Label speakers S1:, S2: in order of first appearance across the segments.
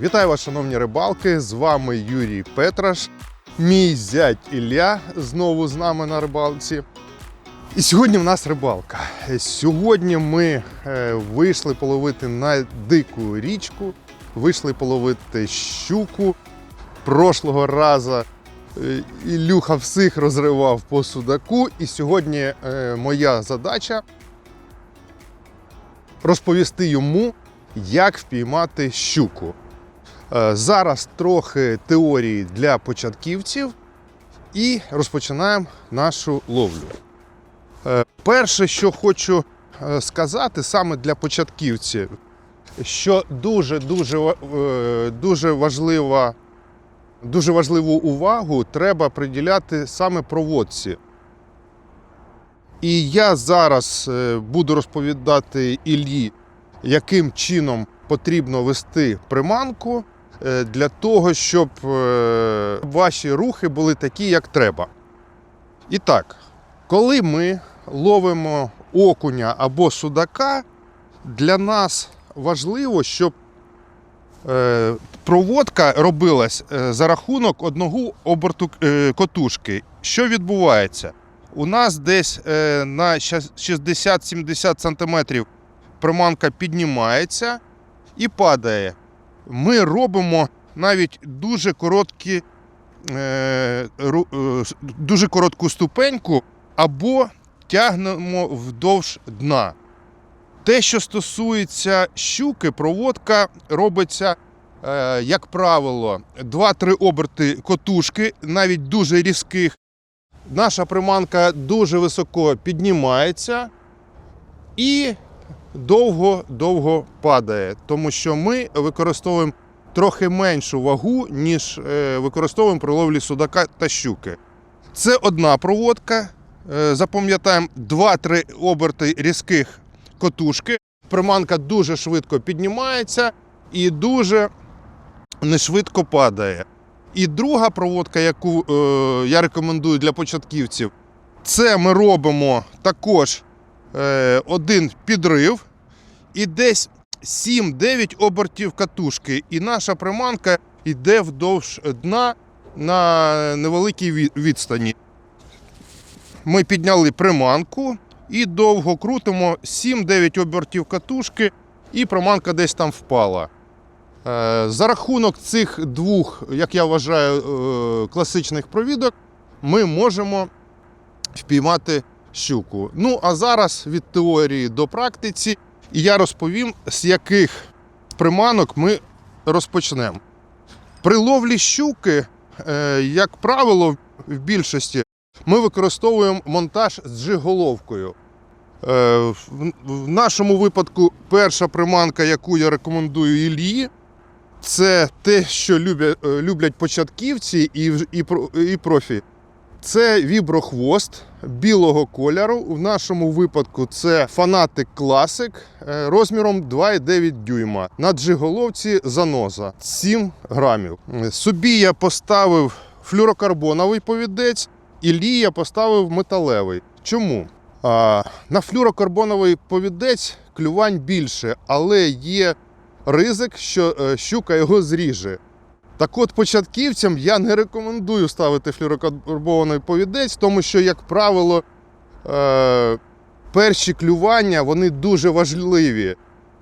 S1: Вітаю вас, шановні рибалки! З вами Юрій Петраш, мій зять Ілля знову з нами на рибалці. І сьогодні в нас рибалка. Сьогодні ми е, вийшли половити на дику річку, вийшли половити щуку. Прошлого разу е, Ілюха всіх розривав по судаку. І сьогодні е, моя задача розповісти йому, як впіймати щуку. Е, Зараз трохи теорії для початківців і розпочинаємо нашу ловлю. Е, Перше, що хочу е, сказати саме для початківців, що дуже дуже важлива, дуже важливу увагу треба приділяти саме проводці. І я зараз буду розповідати Іллі, яким чином потрібно вести приманку для того, щоб е, ваші рухи були такі, як треба. І так, коли ми ловимо окуня або судака, для нас важливо, щоб е, проводка робилась е, за рахунок одного оберту е, котушки. Що відбувається? У нас десь е, на 60-70 см приманка піднімається і падає. Ми робимо навіть дуже короткі, е, е, дуже коротку ступеньку або тягнемо вдовж дна. Те, що стосується щуки, проводка робиться, е, як правило, 2-3 оберти котушки, навіть дуже різких. Наша приманка дуже високо піднімається і довго-довго падає, тому що ми використовуємо трохи меншу вагу, ніж е, використовуємо при ловлі судака та щуки. Це одна проводка. Е, Запам'ятаємо 2-3 оберти різких котушки. Приманка дуже швидко піднімається і дуже нешвидко падає. І друга проводка, яку е, я рекомендую для початківців, це ми робимо також один підрив і десь 7-9 обертів катушки. І наша приманка йде вдовж дна на невеликій відстані. Ми підняли приманку і довго крутимо 7-9 обертів катушки, і приманка десь там впала. Е, За рахунок цих двох, як я вважаю, е, класичних провідок, ми можемо впіймати щуку. Ну, а зараз від теорії до практиці, і я розповім, з яких приманок ми розпочнемо. При ловлі щуки, е, як правило, в більшості ми використовуємо монтаж з джиголовкою. Е, В нашому випадку перша приманка, яку я рекомендую Іллі, це те, що люблять, е, початківці і, в- і, про- і профі. Це віброхвост білого кольору. В нашому випадку це фанатик класик е, розміром 2,9 дюйма. На джиголовці заноза 7 грамів. Собі я поставив флюрокарбоновий повідець, і лі я поставив металевий. Чому? На флюрокарбоновий повідець клювань більше, але є ризик, що е, щука його зріже. Так от початківцям я не рекомендую ставити флюрокарбонований повідець, тому що, як правило, е, перші клювання вони дуже важливі.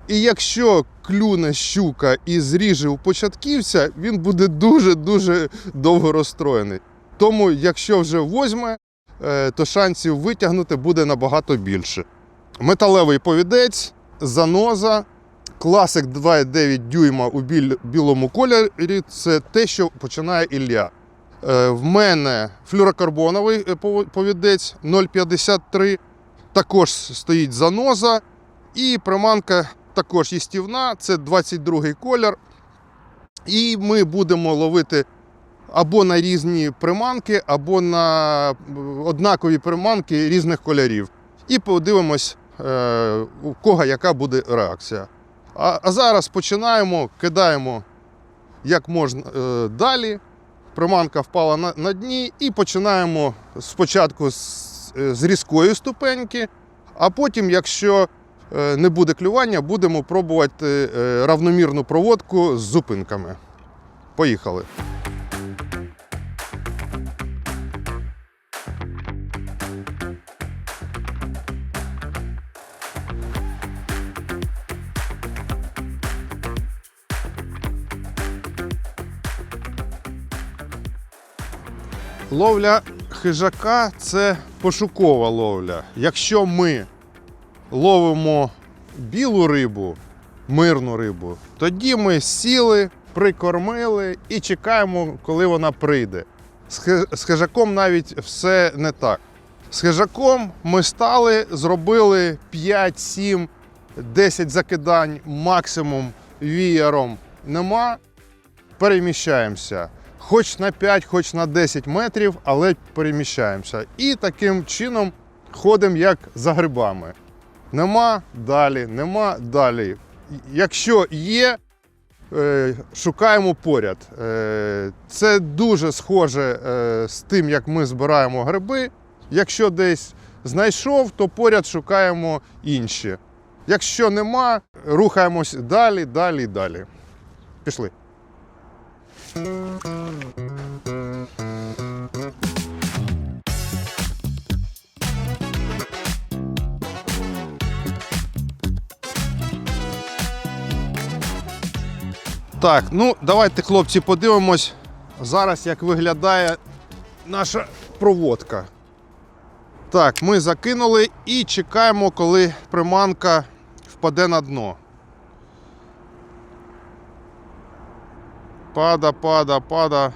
S1: І якщо клюне щука і зріже у початківця, він буде дуже-дуже довго розстроєний. Тому, якщо вже возьме, е, то шансів витягнути буде набагато більше. Металевий повідець, заноза, класик 2,9 дюйма у білому кольорі це те, що починає Ілля. Е, В мене флюрокарбоновий е, повідець 0,53. Також стоїть заноза. І приманка також їстівна, це 22-й колір. І ми будемо ловити або на різні приманки, або на е, однакові приманки різних кольорів. І подивимось, у кого яка буде реакція. А, а зараз починаємо, кидаємо як можна е, далі. Приманка впала на, на дні, і починаємо спочатку з, е, з різкої ступеньки, а потім, якщо е, не буде клювання, будемо пробувати е, равномірну проводку з зупинками. Поїхали. Ловля хижака це пошукова ловля. Якщо ми ловимо білу рибу, мирну рибу, тоді ми сіли, прикормили і чекаємо, коли вона прийде. З хижаком навіть все не так. З хижаком ми стали, зробили 5, 7, 10 закидань максимум віяром нема. Переміщаємося. Хоч на 5, хоч на 10 метрів, але переміщаємося. І таким чином ходимо як за грибами. Нема далі, нема далі. Якщо є, е, шукаємо поряд. Е, Це дуже схоже е, з тим, як ми збираємо гриби. Якщо десь знайшов, то поряд шукаємо інші. Якщо нема, рухаємось далі, далі, далі. Пішли. Так, ну давайте, хлопці, подивимось зараз, як виглядає наша проводка. Так, ми закинули і чекаємо, коли приманка впаде на дно. Пада, пада, пада.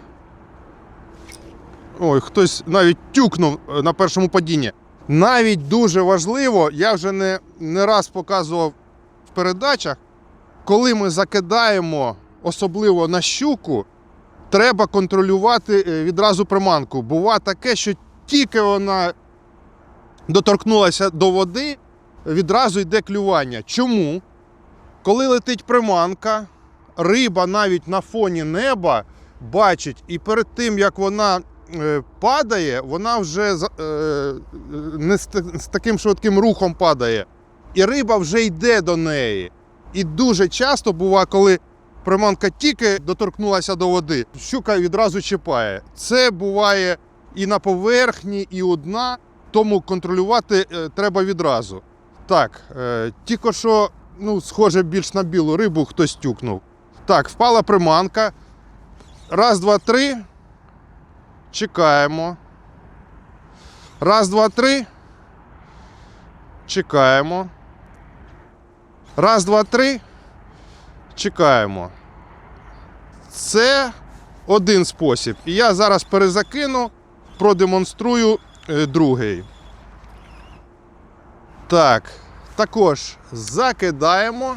S1: Ой, хтось навіть тюкнув е, на першому падінні. Навіть дуже важливо, я вже не, не раз показував в передачах, коли ми закидаємо, особливо на щуку, треба контролювати е, відразу приманку. Бува таке, що тільки вона доторкнулася до води, відразу йде клювання. Чому? Коли летить приманка, риба навіть на фоні неба бачить, і перед тим як вона е, падає, вона вже е, не з, таким швидким рухом падає. І риба вже йде до неї. І дуже часто буває, коли приманка тільки доторкнулася до води, щука відразу чіпає. Це буває і на поверхні, і у дна, тому контролювати е, треба відразу. Так, тільки що, ну, схоже більш на білу рибу, хтось тюкнув. Так, впала приманка. Раз, два, три. Чекаємо. Раз, два, три. Чекаємо. Раз, два, три. Чекаємо. Це один спосіб. І я зараз перезакину, продемонструю е, другий. Так, також закидаємо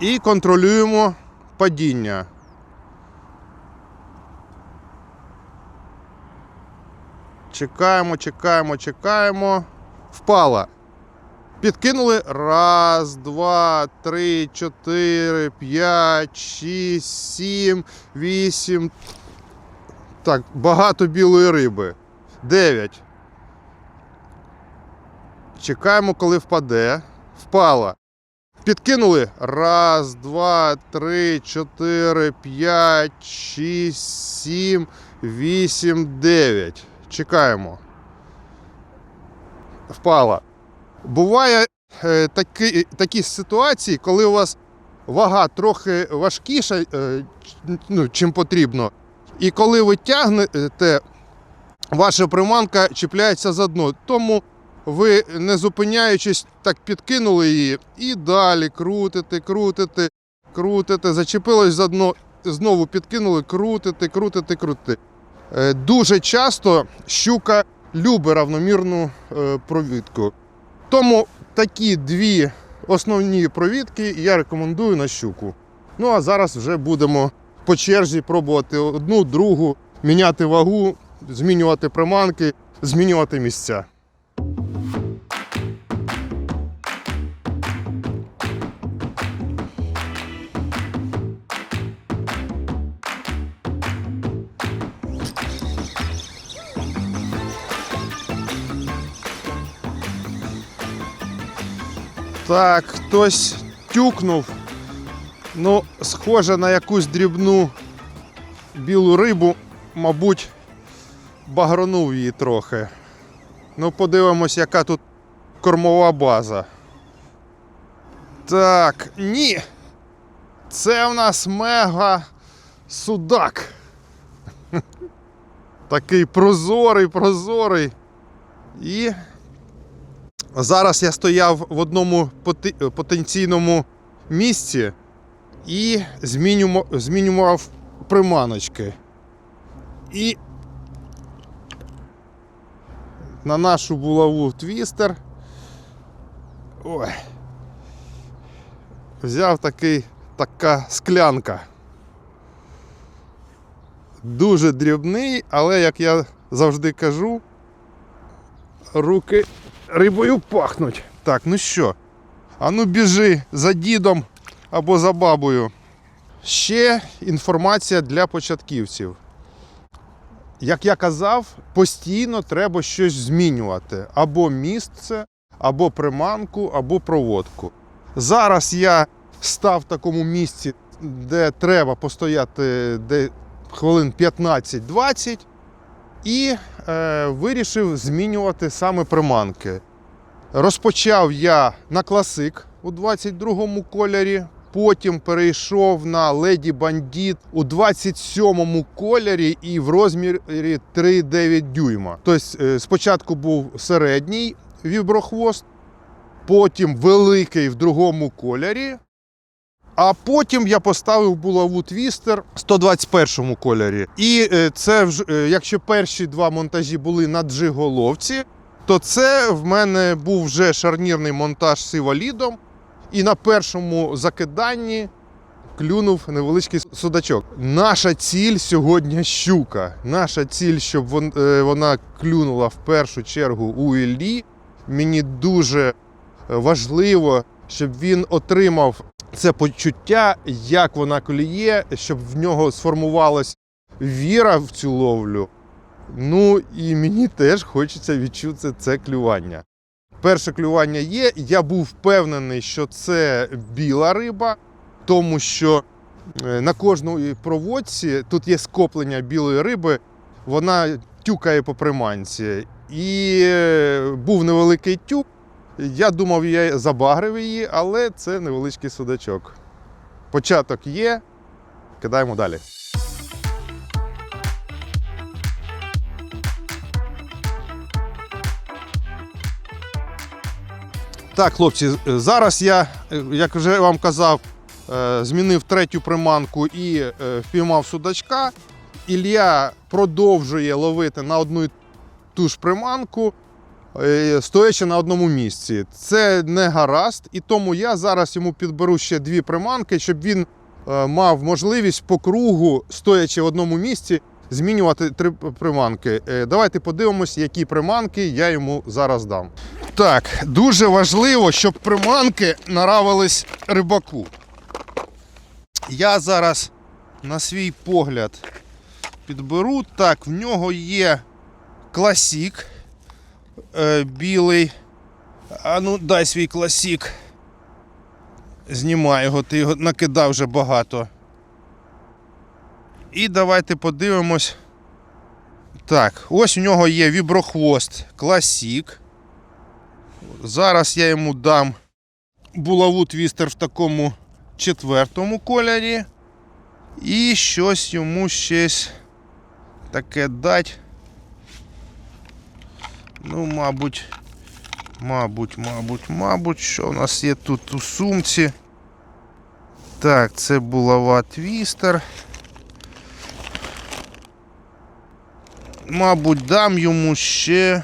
S1: і контролюємо падіння. Чекаємо, чекаємо, чекаємо. Впала. Підкинули. Раз, два, три, чотири, п'ять, шість, сім, вісім. Так, багато білої риби. Дев'ять. Чекаємо, коли впаде. Впала. Підкинули. Раз, два, три, чотири, п'ять, шість, сім, вісім, дев'ять. Чекаємо. Впала. Буває е, такі, такі ситуації, коли у вас вага трохи важкіша, е, ну, чим потрібно. І коли ви тягнете, ваша приманка чіпляється за дно. Тому ви, не зупиняючись, так підкинули її і далі крутите, крутите, крутите, зачепилось за дно, знову підкинули, крутите, крутите, крутите. Е, Дуже часто щука любить равномірну е, провідку. Тому такі дві основні провідки я рекомендую на щуку. Ну а зараз вже будемо по черзі пробувати одну, другу, міняти вагу, змінювати приманки, змінювати місця. Так, хтось тюкнув. Ну, схоже на якусь дрібну білу рибу, мабуть, багронув її трохи. Ну, подивимось, яка тут кормова база. Так, ні. Це в нас мега судак. Такий прозорий, прозорий. І зараз я стояв в одному потенційному місці і змінював, приманочки. І на нашу булаву твістер. Ой. Взяв такий, така склянка. Дуже дрібний, але, як я завжди кажу, руки рибою пахнуть. Так, ну що? Ану біжи за дідом або за бабою. Ще інформація для початківців. Як я казав, постійно треба щось змінювати. Або місце, або приманку, або проводку. Зараз я став в такому місці, де треба постояти де хвилин 15-20 і е, вирішив змінювати саме приманки. Розпочав я на класик у 22-му кольорі, потім перейшов на Леді Бандіт у 27-му кольорі і в розмірі 3,9 дюйма. Тобто е, спочатку був середній віброхвост, потім великий в другому кольорі. А потім я поставив булаву твістер в 121 кольорі. І е, це вже, якщо перші два монтажі були на джиголовці, то це в мене був вже шарнірний монтаж з івалідом. І на першому закиданні клюнув невеличкий судачок. Наша ціль сьогодні щука. Наша ціль, щоб е, вона клюнула в першу чергу у Іллі. Мені дуже важливо, щоб він отримав це почуття, як вона клює, щоб в нього сформувалась віра в цю ловлю. Ну і мені теж хочеться відчути це клювання. Перше клювання є. Я був впевнений, що це біла риба, тому що е, на кожній проводці тут є скоплення білої риби, вона тюкає по приманці. І е, був невеликий тюк. Я думав, я забагрив її, але це невеличкий судачок. Початок є. Кидаємо далі. Так, хлопці, зараз я, як вже вам казав, е, змінив третю приманку і е, впіймав судачка. Ілля продовжує ловити на одну і ту ж приманку, стоячи на одному місці. Це не гаразд, і тому я зараз йому підберу ще дві приманки, щоб він е, мав можливість по кругу, стоячи в одному місці, змінювати три приманки. Е, Давайте подивимось, які приманки я йому зараз дам. Так, дуже важливо, щоб приманки наравились рибаку. Я зараз на свій погляд підберу. Так, в нього є класік е, білий. А ну, дай свій класік. Знімай його, ти його накидав вже багато. І давайте подивимось. Так, ось у нього є віброхвост класік. Зараз я йому дам булаву твістер в такому четвертому кольорі. І щось йому щось таке дать. Ну, мабуть, мабуть, мабуть, мабуть, що у нас є тут у сумці. Так, це булава твістер. Мабуть, дам йому ще.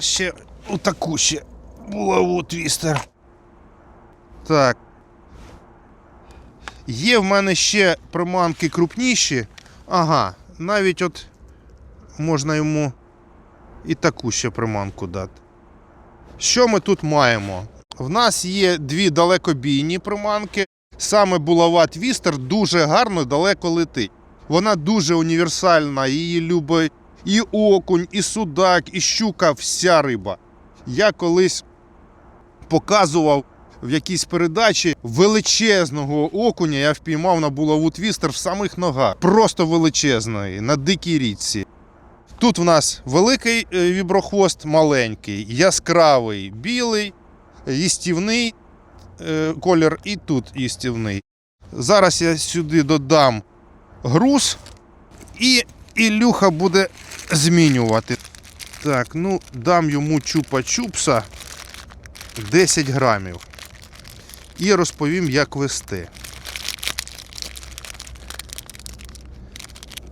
S1: Ще отаку ще булаву твістер. Так. Є в мене ще приманки крупніші. Ага, навіть от можна йому і таку ще приманку дати. Що ми тут маємо? В нас є дві далекобійні приманки. Саме булава твістер дуже гарно далеко летить. Вона дуже універсальна, її любить і окунь, і судак, і щука, вся риба. Я колись показував в якійсь передачі величезного окуня. Я впіймав на булаву твістер в самих ногах. Просто величезної, на дикій річці. Тут в нас великий е, віброхвост, маленький, яскравий, білий, їстівний е, колір і тут їстівний. Зараз я сюди додам груз і Ілюха буде змінювати. Так, ну дам йому чупа-чупса 10 грамів. І розповім, як вести.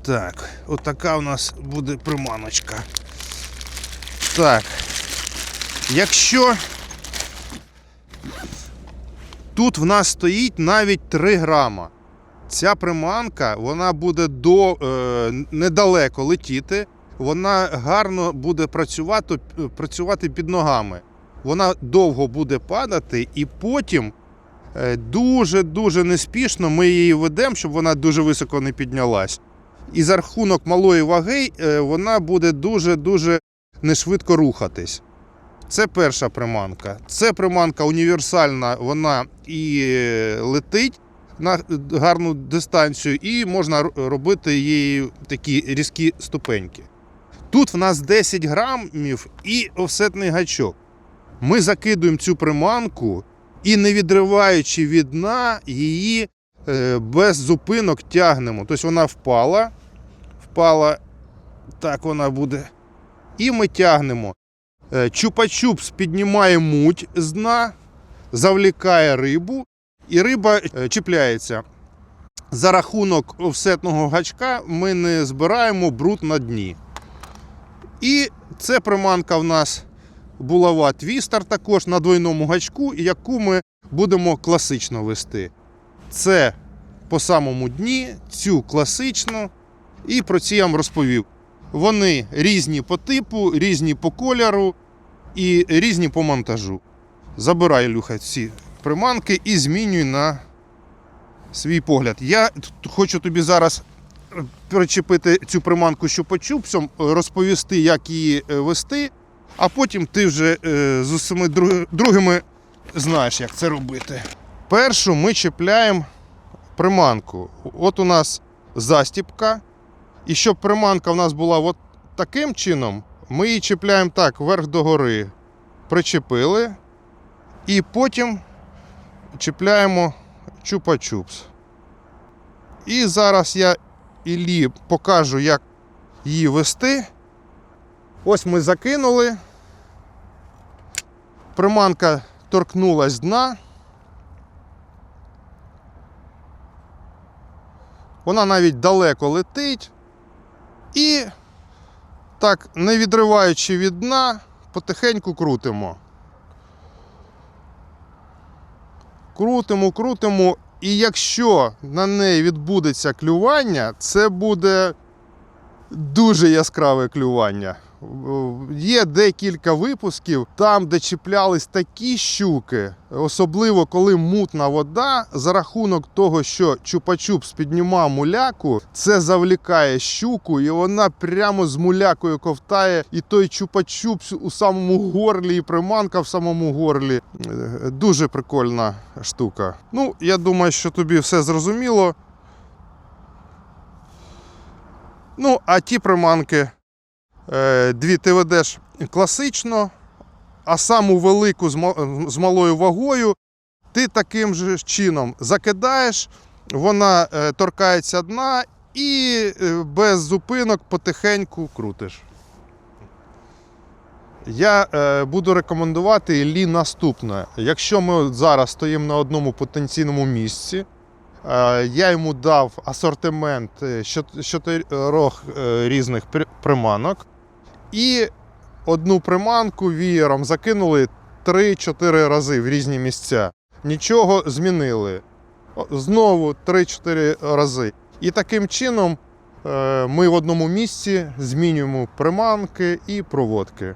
S1: Так, отака у нас буде приманочка. Так. Якщо тут в нас стоїть навіть 3 грама. Ця приманка вона буде до, е, недалеко летіти, вона гарно буде працювати, працювати під ногами. Вона довго буде падати, і потім е, дуже-дуже неспішно ми її ведемо, щоб вона дуже високо не піднялась. І за рахунок малої ваги е, вона буде дуже-дуже нешвидко рухатись. Це перша приманка. Це приманка універсальна, вона і е, летить на гарну дистанцію, і можна робити їй такі різкі ступеньки. Тут в нас 10 грамів і офсетний гачок. Ми закидуємо цю приманку і, не відриваючи від дна, її е, без зупинок тягнемо. Тобто вона впала, впала, так вона буде. І ми тягнемо. Е, Чупа-чупс піднімає муть з дна, завлікає рибу, і риба е, чіпляється. За рахунок офсетного гачка ми не збираємо бруд на дні. І це приманка в нас булава твістер також на двойному гачку, яку ми будемо класично вести. Це по самому дні, цю класичну. І про ці я вам розповів. Вони різні по типу, різні по кольору і різні по монтажу. Забирай, Люха, ці приманки і змінюй на свій погляд. Я хочу тобі зараз е, причепити цю приманку що щупачупсом, розповісти, як її е, вести, а потім ти вже е, з усіми другими знаєш, як це робити. Першу ми чіпляємо приманку. От у нас застіпка. І щоб приманка в нас була от таким чином, ми її чіпляємо так, вверх догори. Причепили. І потім чіпляємо чупа-чупс. І зараз я Іллі покажу, як її вести. Ось ми закинули. Приманка торкнулась дна. Вона навіть далеко летить. І так, не відриваючи від дна, потихеньку крутимо. Крутимо, крутимо. І якщо на неї відбудеться клювання, це буде дуже яскраве клювання. Е, Є декілька випусків там, де чіплялись такі щуки, особливо коли мутна вода, за рахунок того, що чупа-чупс піднімав муляку, це завлікає щуку, і вона прямо з мулякою ковтає, і той чупа-чупс у самому горлі, і приманка в самому горлі. Е, Дуже прикольна штука. Ну, я думаю, що тобі все зрозуміло. Ну, а ті приманки. Е, Дві ти ведеш класично, а саму велику з малою вагою ти таким же чином закидаєш, вона е, торкається дна і е, без зупинок потихеньку крутиш. Я буду рекомендувати Іллі наступне. Якщо ми зараз стоїмо на одному потенційному місці, я йому дав асортимент чотирьох різних приманок. І одну приманку вієром закинули 3-4 рази в різні місця. Нічого змінили. Знову 3-4 рази. І таким чином е, ми в одному місці змінюємо приманки і проводки.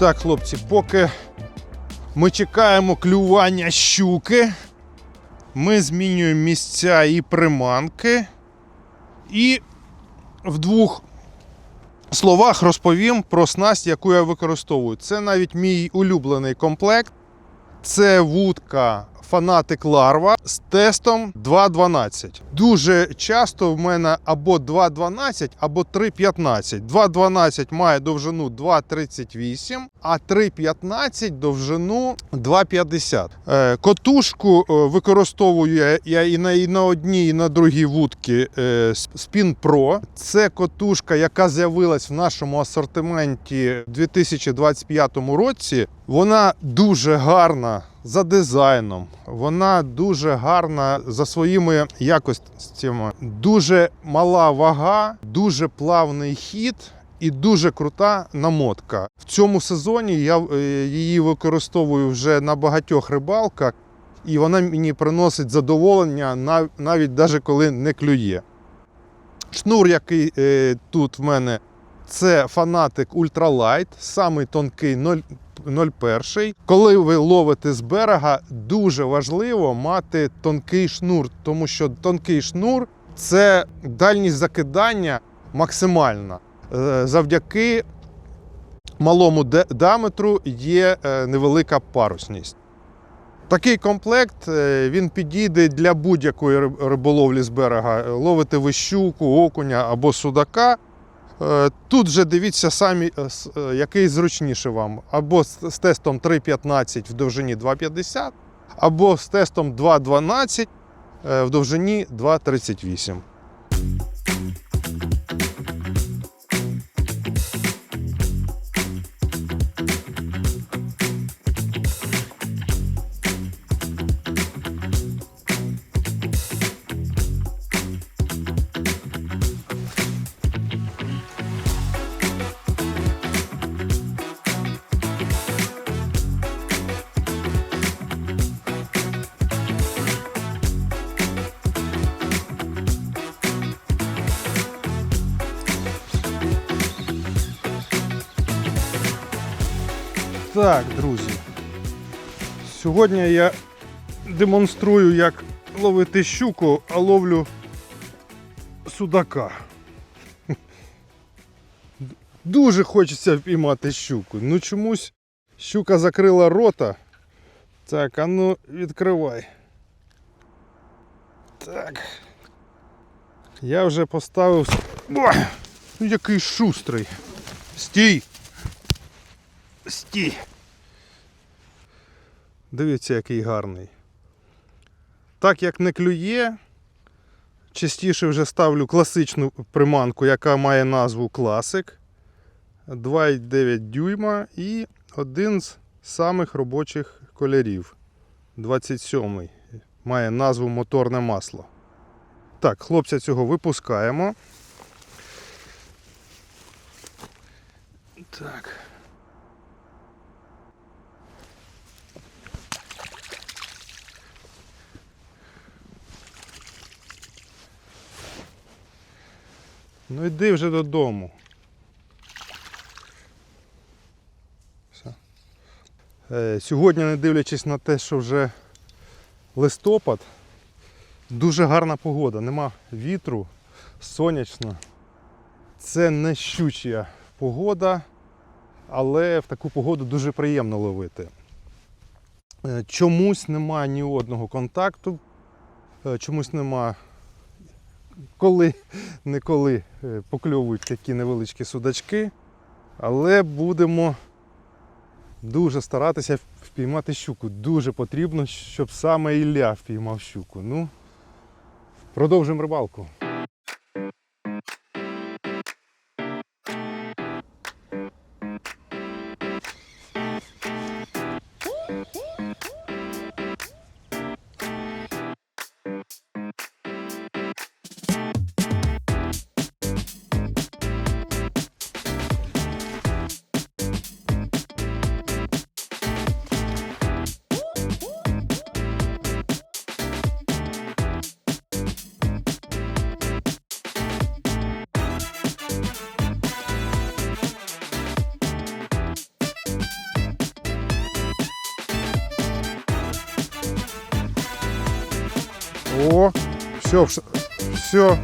S1: Так, хлопці, поки ми чекаємо клювання щуки, ми змінюємо місця і приманки. І в двох словах розповім про снасть, яку я використовую. Це навіть мій улюблений комплект. Це вудка Фанатик Ларва з тестом 2.12. Дуже часто в мене або 2.12, або 3.15. 2.12 має довжину 2.38, а 3.15 довжину 2.50. Е, Котушку е, використовую я- і на, одній, і на другій вудці е, Spin Pro. Це котушка, яка з'явилась в нашому асортименті у 2025 році. Вона дуже гарна за дизайном. Вона дуже гарна за своїми якостями. Дуже мала вага, дуже плавний хід. І дуже крута намотка. В цьому сезоні я е, її використовую вже на багатьох рибалках, і вона мені приносить задоволення нав- навіть даже коли не клює. Шнур, який е, тут в мене, це фанатик Ультралайт, самий тонкий 0 0,1. Коли ви ловите з берега, дуже важливо мати тонкий шнур, тому що тонкий шнур це дальність закидання максимальна. Е, Завдяки малому діаметру є е, невелика парусність. Такий комплект е, він підійде для будь-якої риболовлі з берега. Ловите ви щуку, окуня або судака. Е, Тут вже дивіться самі, е, е, який зручніше вам. Або з тестом 3,15 в довжині 2,50, або з тестом 2,12 е, в довжині 2,38. Так, друзі. Сьогодні я демонструю, як ловити щуку, а ловлю судака. Дуже хочеться впіймати щуку. Ну чомусь щука закрила рота. Так, а ну відкривай. Так. Я вже поставив. Ой, ну який шустрий. Стій! Стій. Дивіться, який гарний. Так як не клює, частіше вже ставлю класичну приманку, яка має назву Classic. 2,9 дюйма і один з самих робочих кольорів. 27 Має назву моторне масло. Так, хлопця цього випускаємо. Так. Ну йди вже додому. Е, Сьогодні, не дивлячись на те, що вже листопад, дуже гарна погода, нема вітру, сонячно. Це не щуча погода, але в таку погоду дуже приємно ловити. Е, Чомусь немає ні одного контакту, е, чомусь нема коли не коли е, покльовують такі невеличкі судачки, але будемо дуже старатися впіймати щуку. Дуже потрібно, щоб саме Ілля впіймав щуку. Ну, продовжимо рибалку. Все, все.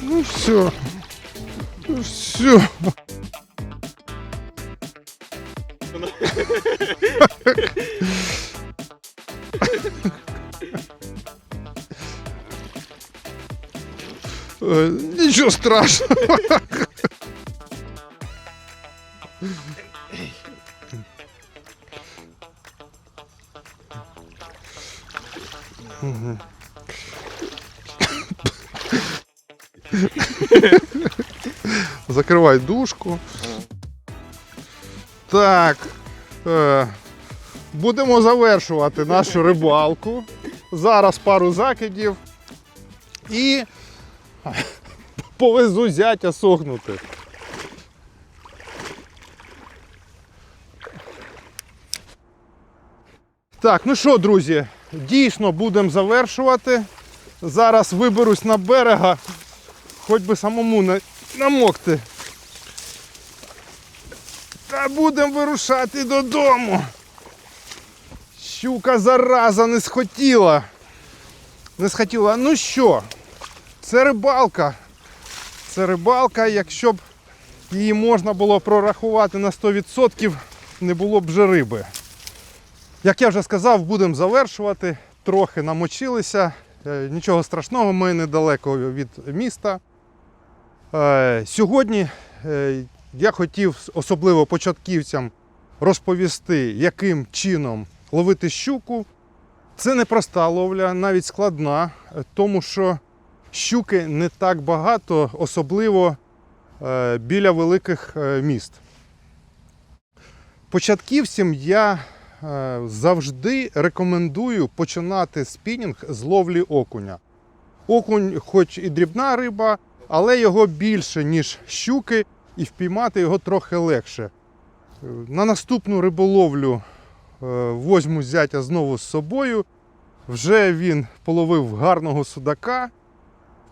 S1: Ну все. Ничего страшного. Мгм. Закривай дужку. Так. Е, будемо завершувати нашу рибалку. Зараз пару закидів. І повезу зятя сохнути. Так, ну що, друзі, дійсно будемо завершувати. Зараз виберусь на берега, хоч би самому на- намокти. Та будемо вирушати додому. Щука зараза не схотіла. Не схотіла. Ну що, це рибалка. Це рибалка, якщо б її можна було прорахувати на 100%, не було б вже риби. Як я вже сказав, будемо завершувати. Трохи намочилися. Е, Нічого страшного, ми недалеко від міста. Е, Сьогодні е, я хотів особливо початківцям розповісти, яким чином ловити щуку. Це не проста ловля, навіть складна, тому що щуки не так багато, особливо е, біля великих е, міст. Початківцям я е, завжди рекомендую починати спінінг з ловлі окуня. Окунь, хоч і дрібна риба, але його більше, ніж щуки, і впіймати його трохи легше. На наступну риболовлю возьму зятя знову з собою. Вже він половив гарного судака,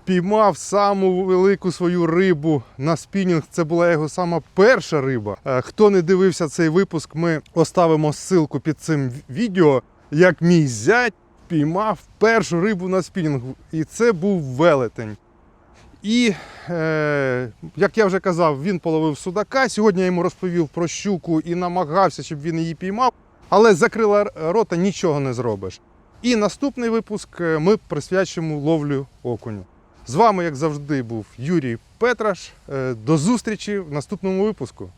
S1: піймав саму велику свою рибу на спінінг. Це була його сама перша риба. Е, Хто не дивився цей випуск, ми оставимо ссылку під цим відео, як мій зять піймав першу рибу на спінінг. І це був велетень. І, е, як я вже казав, він половив судака. Сьогодні я йому розповів про щуку і намагався, щоб він її піймав. Але закрила рота нічого не зробиш. І наступний випуск е, ми присвячимо ловлю окуню. З вами, як завжди, був Юрій Петраш. Е, До зустрічі в наступному випуску.